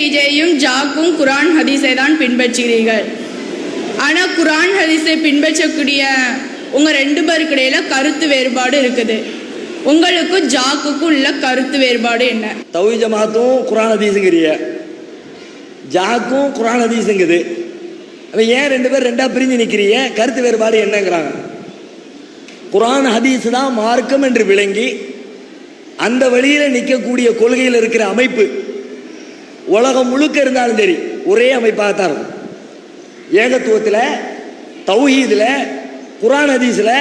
பிஜேயும் ஜாக்கும் குரான் ஹதீஸை தான் பின்பற்றுகிறீர்கள். ஆனால் குரான் ஹதீஸை பின்பற்றக்கூடிய உங்கள் ரெண்டு பேருக்கு இடையில கருத்து வேறுபாடு இருக்குது. உங்களுக்கும் ஜாக்குக்கும் உள்ள கருத்து வேறுபாடு என்ன? தவி ஜமாத்தும் குரான் ஹதீஸுங்கிறிய. ஜாக்கும் குரான் ஹதீஸுங்குது. அப்போ ஏன் ரெண்டு பேர் ரெண்டாக பிரிஞ்சு நிற்கிறீங்க கருத்து வேறுபாடு என்னங்கிறாங்க. குரான் ஹதீஸ் தான் மார்க்கம் என்று விளங்கி அந்த வழியில் நிற்கக்கூடிய கொள்கையில் இருக்கிற அமைப்பு உலகம் முழுக்க இருந்தாலும் சரி ஒரே அமைப்பாக தான் இருக்கும். ஏகத்துவத்தில் தௌஹீதில் குரான் ஹதீஸில்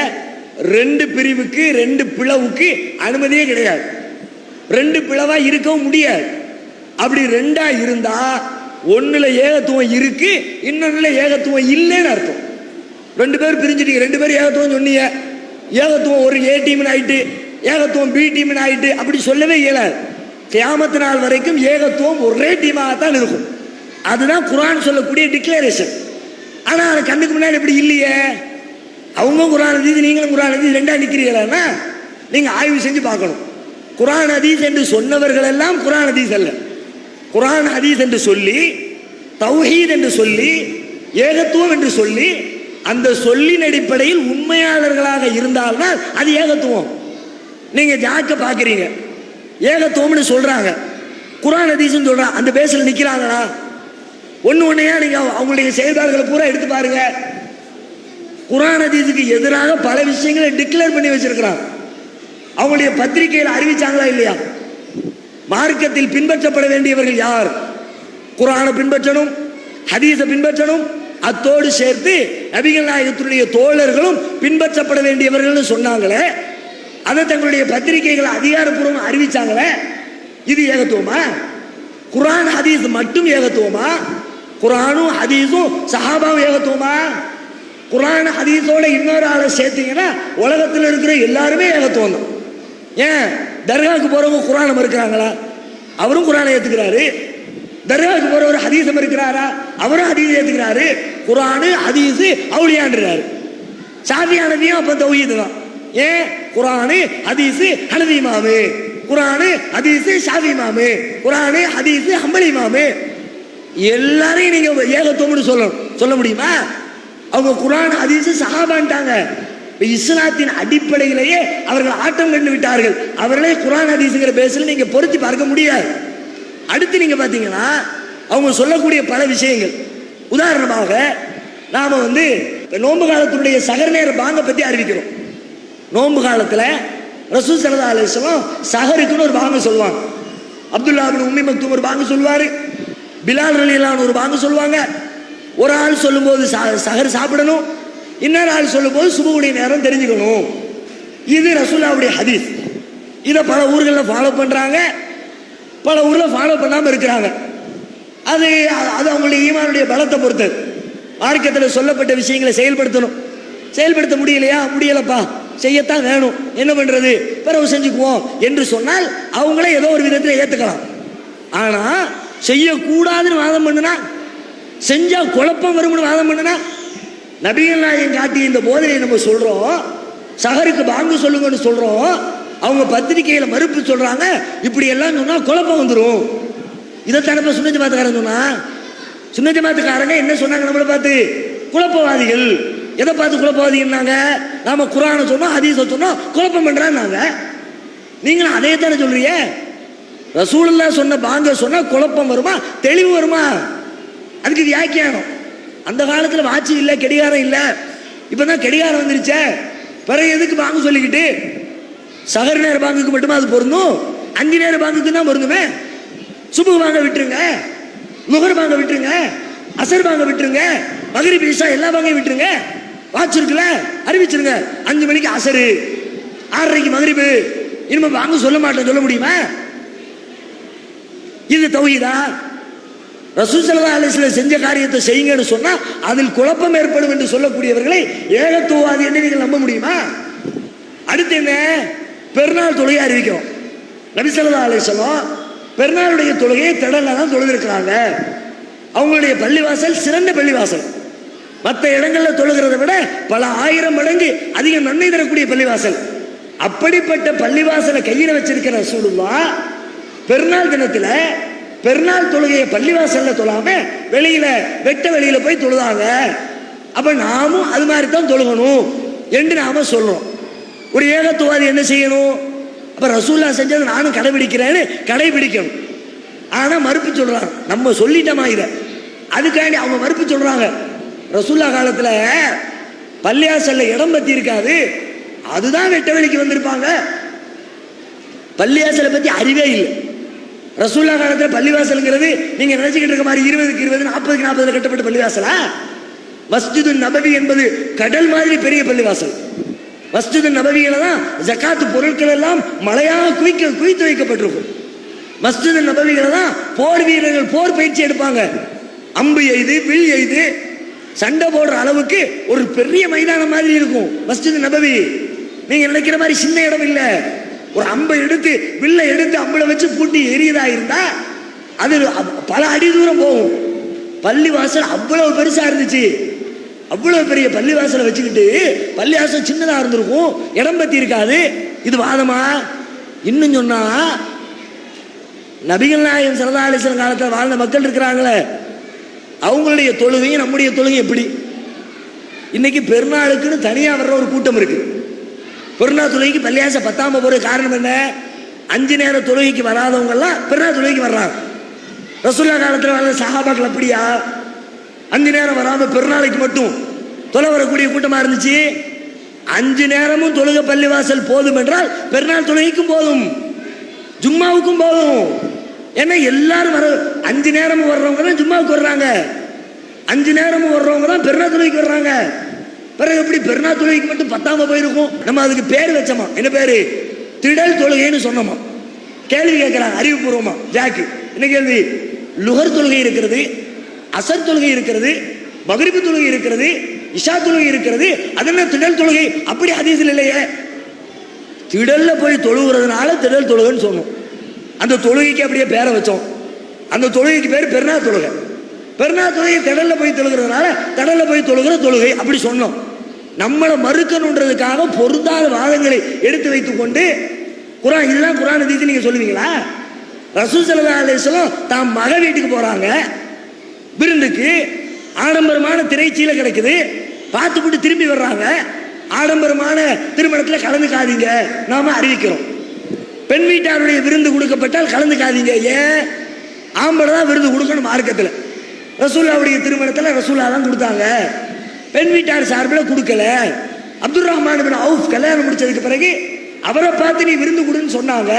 ரெண்டு பிரிவுக்கு ரெண்டு பிளவுக்கு அனுமதியே கிடையாது. ரெண்டு பிளவாக இருக்கவும் முடியாது. அப்படி ரெண்டாக இருந்தால் ஒன்றில் ஏகத்துவம் இருக்கு இன்னொன்றில் ஏகத்துவம் இல்லைன்னு அர்த்தம். ரெண்டு பேர் பிரிஞ்சுட்டீங்க ரெண்டு பேரும் ஏகத்துவம் சொன்னீங்க. ஏகத்துவம் ஒரு ஏ டீம்னு ஆயிட்டு ஏகத்துவம் பி டீம்னு ஆயிட்டு அப்படி சொல்லவே இயலாது. கியாமத்து நாள் வரைக்கும் ஏகத்துவம் ஒரே டீமாக தான் இருக்கும். அதுதான் குரான் சொல்லக்கூடிய டிக்ளரேஷன் ஆனால் அது கண்ணுக்கு முன்னாடி இப்படி இல்லையே? அவங்க குரான் ஹதீஸ் நீங்களும் குரான் ஹதீஸ் ரெண்டாக நிற்கிறீங்களா நீங்கள் ஆய்வு செஞ்சு பார்க்கணும். குரான் அதீஸ் என்று சொன்னவர்கள் எல்லாம் குரான் அதீஸ் அல்ல. குரான் அதீஸ் என்று சொல்லி தௌஹீத் என்று சொல்லி ஏகத்துவம் என்று சொல்லி அந்த சொல்லின் அடிப்படையில் உண்மையாளர்களாக இருந்தால்தான் அது ஏகத்துவம். நீங்கள் ஜாக்க பார்க்குறீங்க. ஏகத்துவம்னு சொல்றாங்க. குரான் ஹதீஸ்னு சொல்றாங்க அந்த பேசல நிக்கிறாங்களா ஒன்று ஒண்ணையா நீங்க அவங்களுடைய செயல்பாடுகளை பூரா எடுத்து பாருங்க. குரான் ஹதீஸுக்கு எதிராக பல விஷயங்களை டிக்ளேர் பண்ணி வச்சிருக்கிறான். அவங்களுடைய பத்திரிகையில் அறிவிச்சாங்களா இல்லையா? மார்க்கத்தில் பின்பற்றப்பட வேண்டியவர்கள் யார்? குரானை பின்பற்றணும் ஹதீஸை பின்பற்றணும் அத்தோடு சேர்த்து நபிகள் நாயகத்துடைய தோழர்களும் பின்பற்றப்பட வேண்டியவர்கள்னு சொன்னாங்களே அதை தங்களுடைய பத்திரிகைகளை அதிகாரப்பூர்வம் அறிவிச்சாங்களே? இது ஏகத்துவமா? குரான் ஹதீஸ் மட்டும் ஏகத்துவமா? குரானும் ஹதீஸும் சஹாபாவும் ஏகத்துவமா? குரான் ஹதீஸோட இன்னொரு ஆளை சேர்த்தீங்கன்னா உலகத்தில் இருக்கிற எல்லாருமே ஏகத்துவம் தான். ஏன்? தர்காவுக்கு போறவங்க குரானை மறுக்கிறாங்களா? அவரும் குரானை ஏத்துக்கிறாரு. தர்காவுக்கு போறவர் ஹதீஸம் இருக்கிறாரா அவரும் ஹதீஸ் ஏத்துக்கிறாரு. குரானு ஹதீஸ் அவுளியான்றாரு சாதியானதையும் அப்ப தௌஹீது தான். ஏன்? குரானு ஹதீஸ் ஹனதி மாமு குரானு ஹதீஸ் ஷாஃபி மாமு குரானு ஹதீஸ் அம்பளி மாமு எல்லாரையும் நீங்க ஏகத்துவம்னு சொல்லணும். சொல்ல முடியுமா? அவங்க குரான் ஹதீஸ் சஹாபான்ட்டாங்க. இஸ்லாத்தின் அடிப்படையிலேயே அவர்கள் ஆட்டம் கண்டு விட்டார்கள். அவர்களே குரான் ஹதீஸுங்கிற பேசல நீங்க பொருத்தி பார்க்க முடியாது. அடுத்து நீங்க பாத்தீங்கன்னா அவங்க சொல்லக்கூடிய பல விஷயங்கள். உதாரணமாக நாம வந்து நோன்பு காலத்தினுடைய சகர் நேர பாங்க பத்தி அறிவிக்கிறோம். நோன்பு காலத்தில் ரசூ சரதா அலிஸ்லாம் சஹருக்குன்னு ஒரு பாங்க சொல்லுவாங்க. அப்துல்லா உம்மி மக்தூம் ஒரு பாங்க சொல்லுவார். பிலால் ரலிலான்னு ஒரு பாங்க சொல்லுவாங்க. ஒரு ஆள் சொல்லும்போது ச- சஹர் சாப்பிடணும் இன்னொரு ஆள் சொல்லும்போது சுபுடைய நேரம் தெரிஞ்சுக்கணும். இது ரசூல்லாவுடைய ஹதீஸ். இதை பல ஊர்களில் ஃபாலோ பண்ணுறாங்க பல ஊரில் ஃபாலோ பண்ணாமல் இருக்கிறாங்க. அது அது அவங்களுடைய ஈமானுடைய பலத்தை பொறுத்தது. மார்க்கத்தில் சொல்லப்பட்ட விஷயங்களை செயல்படுத்தணும். செயல்படுத்த முடியலையா? முடியலப்பா. செய்யத்தான் வேணும். என்ன பண்றது? பிறகு செஞ்சுக்குவோம். என்று சொன்னால் அவங்களே ஏதோ ஒரு விதத்தில் ஏத்துக்கலாம். ஆனா செய்யக்கூடாதுன்னு வாதம் பண்ணுனா செஞ்சா குழப்பம் வரும்னு வாதம் பண்ணுனா நபிகள் நாயகம் காட்டி இந்த போதனையை நம்ம சொல்றோம். சகருக்கு பாங்கு சொல்லுங்கன்னு சொல்றோம். அவங்க பத்திரிகையில மறுப்பு சொல்றாங்க. இப்படி எல்லாம் சொன்னா குழப்பம் வந்துடும் இதை இப்ப சுண்ண ஜமாத்துக்காரன் சொன்னா? சுண்ண ஜமாத்துக்காரங்க என்ன சொன்னாங்க நம்மளை பார்த்து? குழப்பவாதிகள். எதை பார்த்து குழப்பவாதிகள்னாங்க? நாம குரானை சொன்னோம் ஹதீஸை சொன்னோம் குழப்பம் பண்றாங்க நீங்களும் அதே தானே சொல்றீங்க? ரசூலுல்லா சொன்ன பாங்க சொன்னால் குழப்பம் வருமா? தெளிவு வருமா? அதுக்கு வியாக்கியானம். அந்த காலத்தில் வாட்சி இல்ல கடிகாரம் இப்போ தான் கடிகாரம் வந்துருச்சே. பிறகு எதுக்கு பாங்க சொல்லிக்கிட்டு? சகர் நேர பாங்குக்கு மட்டுமா அது பொருந்தும்? அஞ்சு நேர பாங்குக்கு தான் பொருந்துமே? சுபு வாங்க விட்டுருங்க. நுகர் வாங்க விட்டுருங்க. அசர் வாங்க விட்டுருங்க. மகரி பீஷா எல்லா பாங்கையும் விட்டுருங்க. வாட்ச் இருக்குல்ல அறிவிச்சிருங்க. அஞ்சு மணிக்கு அசரு. ஆறரைக்கு மகரிப்பு இனிமே வாங்க சொல்ல மாட்டேன் சொல்ல முடியுமா? இது தௌஹீதா? ரசூல் அலிஸ்ல செஞ்ச காரியத்தை செய்யுங்கன்னு சொன்னா அதில் குழப்பம் ஏற்படும் என்று சொல்லக்கூடியவர்களை ஏகத்துவாதி என்று நீங்கள் நம்ப முடியுமா? அடுத்து என்ன? பெருநாள் தொழுகை அறிவிக்கிறோம். நபி ஸல்லல்லாஹு பெருநாளுடைய தொழுகையை திடல்ல தான் தொழுதிருக்கிறாங்க. அவங்களுடைய பள்ளிவாசல் சிறந்த பள்ளிவாசல். மற்ற இடங்கள்ல தொழுகிறதை விட பல ஆயிரம் மடங்கு அதிக நன்மை தரக்கூடிய பள்ளிவாசல். அப்படிப்பட்ட பள்ளிவாசலை கையில் வச்சிருக்கிற ரசூலுல்லாஹ் பெருநாள் தினத்துல பெருநாள் தொழுகையை பள்ளிவாசல்ல தொழாம வெளியில வெட்ட வெளியில போய் தொழுதாங்க. அப்ப நாமும் அது மாதிரி தான் தொழுகணும் என்று நாம சொல்றோம். ஒரு ஏகத்துவாதி என்ன செய்யணும்? அப்ப ரசூல்லா செஞ்சதை நானும் கடைபிடிக்கிறேன்னு கடைபிடிக்கணும். ஆனா மறுப்பு சொல்றாங்க. நம்ம சொல்லிட்டோமா இதை? அதுக்காண்டி அவங்க மறுப்பு சொல்றாங்க. ரசூல்லா காலத்தில் பள்ளியாசல்ல இடம் பற்றி இருக்காது அதுதான் வெட்ட வெளிக்கு வந்திருப்பாங்க. பள்ளியாசலை பற்றி அறிவே இல்லை. ரசூல்லா காலத்தில் பள்ளிவாசலுங்கிறது நீங்கள் நினச்சிக்கிட்டு இருக்க மாதிரி இருபதுக்கு இருபது நாற்பதுக்கு நாற்பதுல கட்டப்பட்ட பள்ளிவாசலா? மஸ்ஜிது நபவி என்பது கடல் மாதிரி பெரிய பள்ளிவாசல். மஸ்ஜிது நபவியில தான் ஜக்காத்து பொருட்கள் எல்லாம் மழையாக குவிக்க குவித்து வைக்கப்பட்டிருக்கும். மஸ்ஜிது நபவியில தான் போர் வீரர்கள் போர் பயிற்சி எடுப்பாங்க. அம்பு எய்து வில் எய்து சண்டை போடுற அளவுக்கு ஒரு பெரிய மைதானம் மாதிரி இருக்கும். மஸ்ஜித் நபவி. நீங்க நினைக்கிற மாதிரி சின்ன இடம் இல்ல. ஒரு அம்பை எடுத்து வில்லை எடுத்து அம்பளை வச்சு பூட்டி எரியதா இருந்தா அது பல அடி தூரம் போகும். பள்ளி வாசல் அவ்வளவு பெருசா இருந்துச்சு. அவ்வளவு பெரிய பள்ளிவாசலை வச்சுக்கிட்டு பள்ளி வாசல் சின்னதா இருந்திருக்கும். இடம் பத்தி இருக்காது. இது வாதமா? இன்னும் சொன்னா நபிகள் நாயகம் சரதா காலத்தில் வாழ்ந்த மக்கள் இருக்கிறாங்களே. அவங்களுடைய தொழுகையும் நம்முடைய தொழுகையும் எப்படி? இன்னைக்கு பெருநாளுக்குன்னு தனியாக வர்ற ஒரு கூட்டம் இருக்கு. பெருநாள் தொழுகைக்கு பள்ளியாச பத்தாம போற காரணம் என்ன? அஞ்சு நேர தொழுகைக்கு வராதவங்க எல்லாம் பெருநாள் தொழுகைக்கு வர்றாங்க. ரசுல்லா காலத்தில் வர சஹாபாக்கள் அப்படியா? அஞ்சு நேரம் வராம பெருநாளைக்கு மட்டும் தொலை வரக்கூடிய கூட்டமா இருந்துச்சு? அஞ்சு நேரமும் தொழுக பள்ளிவாசல் போதும் என்றால் பெருநாள் தொழுகைக்கும் போதும். ஜும்மாவுக்கும் போதும். ஏன்னா எல்லாரும் வர அஞ்சு நேரமும் வர்றவங்க தான் ஜும்மாவுக்கு வர்றாங்க. அஞ்சு நேரமும் வர்றவங்க தான் பெருநா தொழுகைக்கு வர்றாங்க. பிறகு எப்படி பெருநா தொழுகைக்கு மட்டும் பத்தாம போயிருக்கும்? நம்ம அதுக்கு பேர் வச்சோமா? என்ன பேரு? திடல் தொழுகைன்னு சொன்னோமா? கேள்வி கேட்கிறாங்க அறிவுபூர்வமா. ஜாக்கு என்ன கேள்வி? லுகர் தொழுகை இருக்கிறது அசர் தொழுகை இருக்கிறது மகரிபு தொழுகை இருக்கிறது இஷா தொழுகை இருக்கிறது அது என்ன திடல் தொழுகை? அப்படி ஹதீஸில் இல்லையே. திடல்ல போய் தொழுகிறதுனால திடல் தொழுகைன்னு சொன்னோம். அந்த தொழுகைக்கு அப்படியே பேரை வச்சோம். அந்த தொழுகைக்கு பேர் பெருநா தொழுகை. பெருநா தொழுகை கடலில் போய் தொழுகிறதுனால கடலில் போய் தொழுகிற தொழுகை அப்படி சொன்னோம். நம்மளை மறுக்கணுன்றதுக்காக பொருந்தாத வாதங்களை எடுத்து வைத்துக்கொண்டு குரான் இதுதான் குரான் ஹதீஸ் நீங்கள் சொல்லுவீங்களா? ரசூல் ஸல்லல்லாஹு தான் மக வீட்டுக்கு போகிறாங்க விருந்துக்கு ஆடம்பரமான திரைச்சீலை கிடைக்குது. பார்த்துவிட்டு திரும்பி வர்றாங்க. ஆடம்பரமான திருமணத்தில் கலந்துக்காதீங்க. நாம் அறிவிக்கிறோம். பெண் வீட்டாருடைய விருந்து கொடுக்கப்பட்டால் கலந்துக்காதீங்க ஏன் ஆம்பளை தான் விருந்து கொடுக்கணும் மார்க்கத்தில். ரசூல்லாவுடைய திருமணத்தில் ரசூல்லா தான் கொடுத்தாங்க. பெண் வீட்டார் சார்பில் கொடுக்கல. அப்துல் ரஹ்மான் பின் அவுஃப் கல்யாணம் முடிச்சதுக்கு பிறகு அவரை பார்த்து நீ விருந்து கொடுன்னு சொன்னாங்க.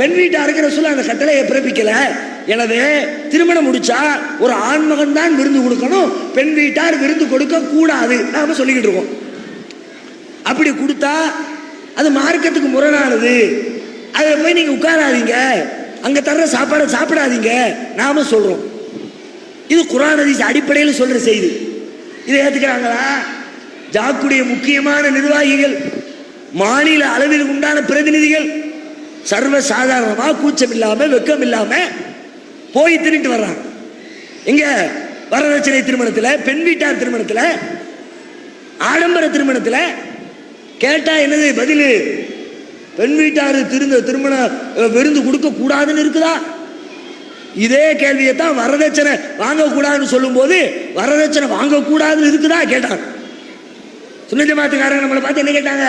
பெண் வீட்டாருக்கு ரசூல்லா அந்த கட்டளையை பிறப்பிக்கல. எனவே திருமணம் முடிச்சா ஒரு ஆண்மகன் தான் விருந்து கொடுக்கணும். பெண் வீட்டார் விருந்து கொடுக்க கூடாது. நாம சொல்லிக்கிட்டு இருக்கோம். அப்படி கொடுத்தா அது மார்க்கத்துக்கு முரணானது. அதில் போய் நீங்கள் உட்காராதீங்க. அங்கே தர்ற சாப்பாடை சாப்பிடாதீங்க. நாம சொல்கிறோம் இது குரான் அதிச அடிப்படையில் சொல்கிற செய்தி. இதை ஏற்றுக்கிறாங்களா ஜாக்குடைய முக்கியமான நிர்வாகிகள் மாநில அளவில் உண்டான பிரதிநிதிகள் சர்வ சாதாரணமாக கூச்சம் இல்லாமல் வெக்கம் இல்லாமல் போய் திருட்டு வர்றாங்க. எங்க வரதட்சணை திருமணத்தில் பெண் வீட்டார் திருமணத்தில் ஆடம்பர திருமணத்தில் கேட்டால் என்னது பதில்? பெண் வீட்டார் திருந்த திருமண விருந்து கொடுக்க கூடாதுன்னு இருக்குதா? இதே கேள்வியை தான் வரதட்சணை வாங்கக்கூடாதுன்னு சொல்லும்போது வரதட்சணை வாங்கக்கூடாதுன்னு இருக்குதா கேட்டாங்க சுன்ன ஜமாத்துக்காரங்க நம்மளை பார்த்து என்ன கேட்டாங்க?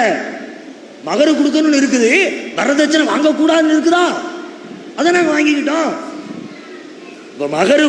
மகரு கொடுக்கணும்னு இருக்குது வரதட்சணை வாங்கக்கூடாதுன்னு இருக்குதா? அதை நாங்கள் வாங்கிக்கிட்டோம். இப்போ மகரு